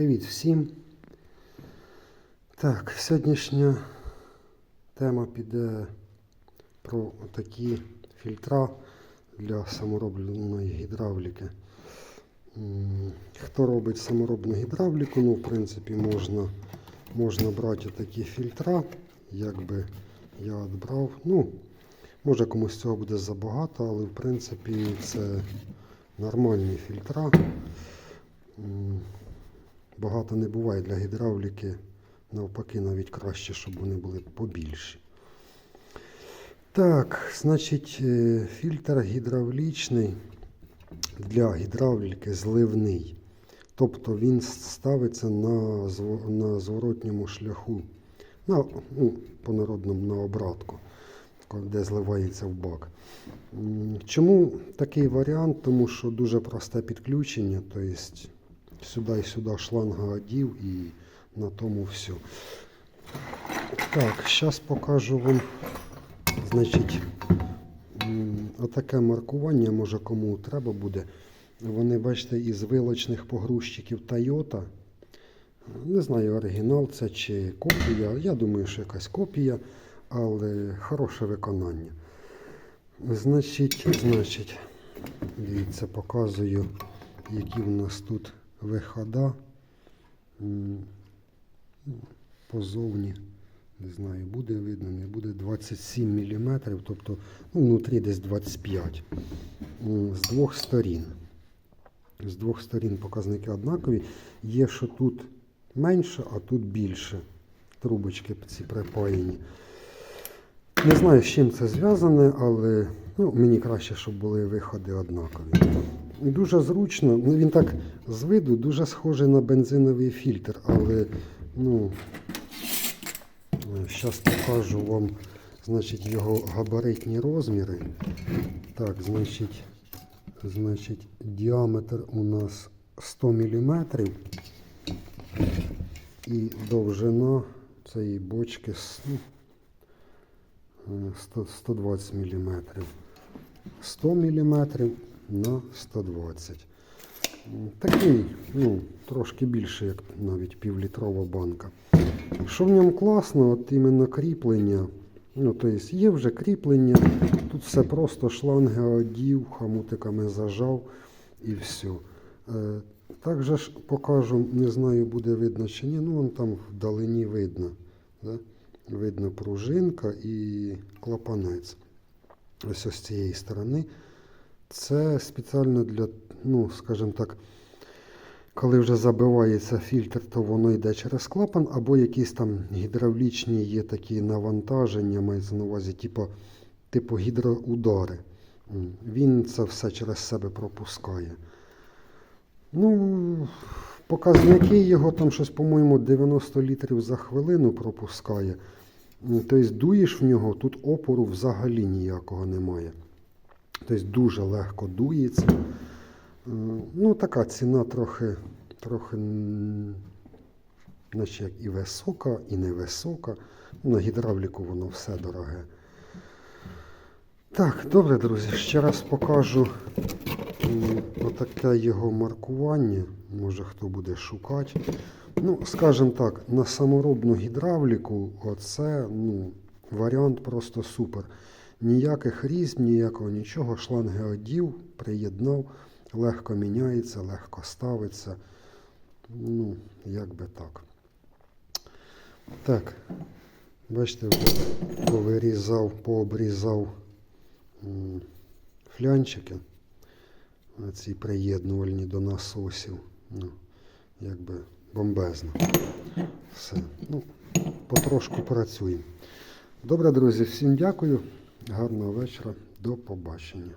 Привіт всім. Так, сьогоднішня тема піде про такі фільтра для саморобної гідравліки. Хто робить саморобну гідравліку, ну, в принципі, можна, можна брати такі фільтра, якби я от брав. Ну, може комусь цього буде забагато, але в принципі це нормальні фільтра. Багато не буває для гідравліки, навпаки, навіть краще, щоб вони були побільші. Так, значить, е, фільтр гідравлічний для гідравліки зливний. Тобто він ставиться на, на зворотньому шляху, на, ну, по-народному на обратку, де зливається в бак. Чому такий варіант? Тому що дуже просте підключення, тобто сюди і сюди шланга одів і на тому все. Так, зараз покажу вам, значить, отаке маркування, може кому треба буде. Вони, бачите, із вилочних погрузчиків Toyota. Не знаю, оригінал це чи копія. Я думаю, що якась копія, але хороше виконання. Значить, значить, дивіться, показую, які в нас тут вихода. Позовні, не знаю, буде видно, не буде 27 мм, тобто ну, внутрі десь 25 з двох сторін. З двох сторін показники однакові. Є, що тут менше, а тут більше. Трубочки ці припаяні. Не знаю, з чим це зв'язане, але ну, мені краще, щоб були виходи однакові. Дуже зручно. Ну, він так з виду дуже схожий на бензиновий фільтр, але ну, зараз покажу вам значить, його габаритні розміри. Так, значить, значить, діаметр у нас 100 мм і довжина цієї бочки с- ну, е, 100, 120 мм. 100 мм на 120. Такий, ну, трошки більше, як навіть півлітрова банка. Що в ньому класно, от іменно кріплення. Ну, тобто є вже кріплення, тут все просто шланги одів, хамутиками зажав і все. Е, Також ж покажу, не знаю, буде видно чи ні, ну вон там вдалині видно. Да? Видно пружинка і клапанець. Ось з цієї сторони. Це спеціально для, ну, скажімо так, коли вже забивається фільтр, то воно йде через клапан, або якісь там гідравлічні є такі навантаження, мається на увазі, типу, типу гідроудари. Він це все через себе пропускає. Ну, показники його там щось, по-моєму, 90 літрів за хвилину пропускає. Тобто дуєш в нього, тут опору взагалі ніякого немає. Тобто дуже легко дується. Е, Ну, така ціна трохи, трохи наче як і висока, і невисока. На гідравліку воно все дороге. Так, добре, друзі, ще раз покажу отаке його маркування. Може хто буде шукати. Ну, скажімо так, на саморобну гідравліку оце ну, варіант просто супер. Ніяких різьб, ніякого нічого. Шланги одів, приєднав, легко міняється, легко ставиться. Ну, як би так. Так, бачите, повирізав, пообрізав флянчики. Ці приєднувальні до насосів. Ну, якби бомбезно. Все. Ну, потрошку працюємо. Добре, друзі, всім дякую. Гарного вечора. До побачення.